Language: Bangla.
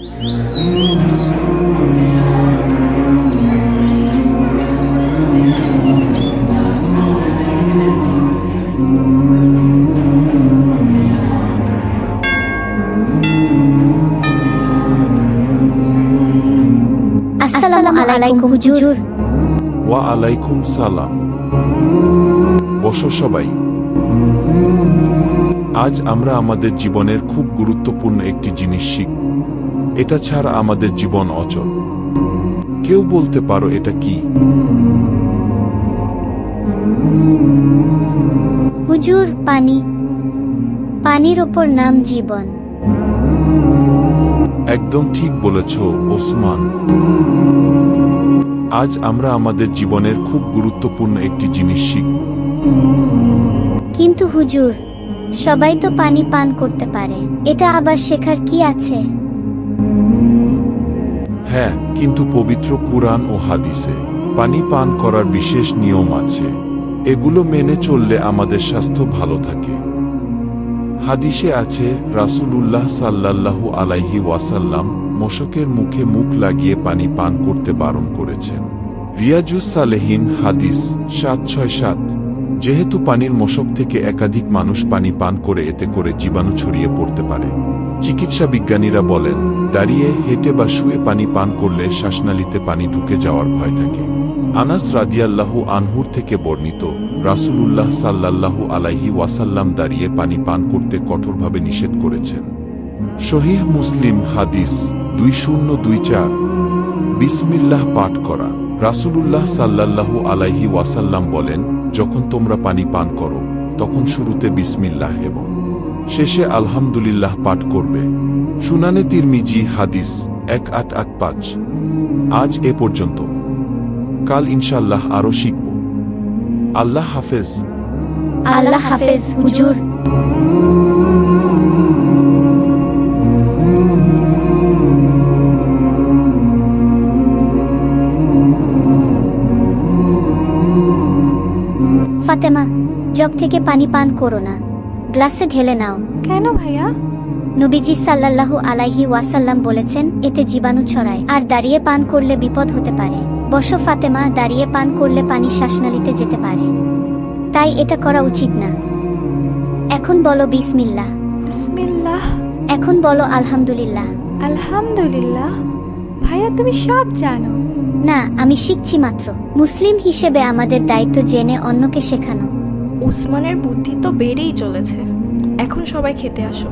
আলাইকুম আলাইকুম সালাম। বসো সবাই। আজ আমরা আমাদের জীবনের খুব গুরুত্বপূর্ণ একটি জিনিস শিখব। এটা ছাড়া আমাদের জীবন অচল। কেউ বলতে পারো এটা কি? হুজুর পানি। পানির ওপর নাম জীবন। একদম ঠিক বলেছ ওসমান। আজ আমরা আমাদের জীবনের খুব গুরুত্বপূর্ণ একটি জিনিস শিখব। কিন্তু হুজুর সবাই তো পানি পান করতে পারে। এটা আবার শেখার কি আছে? হ্যাঁ কিন্তু পবিত্র কুরআন ও হাদিসে পানি পান করার বিশেষ নিয়ম আছে। এগুলো মেনে চললে আমাদের স্বাস্থ্য ভালো থাকে। হাদিসে আছে, রাসূলুল্লাহ সাল্লাল্লাহু আলাইহি ওয়াসাল্লাম মশকের মুখে মুখ লাগিয়ে পানি পান করতে বারণ করেছেন। রিয়াজুস সালেহিন হাদিস সাত ছয় সাত। যেহেতু পানির মশক থেকে একাধিক মানুষ পানি পান করে এতে করে জীবাণু ছড়িয়ে পড়তে পারে। চিকিৎসা বিজ্ঞানীরা বলেন, দাঁড়িয়ে হেঁটে বা শুয়ে পানি পান করলে শ্বাসনালীতে পানি ঢুকে যাওয়ার ভয় থাকে। আনাস রাদিয়াল্লাহু আনহুর থেকে বর্ণিত, রাসূলুল্লাহ সাল্লাল্লাহু আলাইহি ওয়াসাল্লাম দাঁড়িয়ে পানি পান করতে কঠোরভাবে নিষেধ করেছেন। শহীহ মুসলিম হাদিস দুই শূন্য দুই চার। বিসমিল্লাহ পাঠ করা। রাসূলুল্লাহ সাল্লাল্লাহু আলাইহি ওয়াসাল্লাম বলেন, যখন তোমরা পানি পান করো, তখন শুরুতে বিসমিল্লাহ এবং শেষে আলহামদুলিল্লাহ পাঠ করবে। সুনানে তিরমিজি, হাদিস এক আট আট পাঁচ। আজ এ পর্যন্ত। কাল ইনশাল্লাহ আরও শিখব। আল্লাহ হাফেজ। আল্লাহ হাফেজ, হুজুর। ফাতেমা জগ থেকে পানি পান করো না। গ্লাসে ঢেলে নাও। কেন ভাইয়া? নবীজি সাল্লাল্লাহু আলাইহি ওয়াসাল্লাম বলেছেন এতে জীবাণু ছড়ায়। আর দাঁড়িয়ে পান করলে বিপদ হতে পারে। বসো ফাতেমা দাঁড়িয়ে পান করলে পানি শ্বাসনালীতে যেতে পারে। তাই এটা করা উচিত না। এখন বলো বিসমিল্লাহ। বিসমিল্লাহ। এখন বলো আলহামদুলিল্লাহ। আলহামদুলিল্লাহ। ভাইয়া তুমি সব জানো। না, আমি শিখছি মাত্র। মুসলিম হিসেবে আমাদের দায়িত্ব জেনে অন্যকে শেখানো। উসমানের বুদ্ধি তো বেড়েই চলেছে। এখন সবাই খেতে আসো।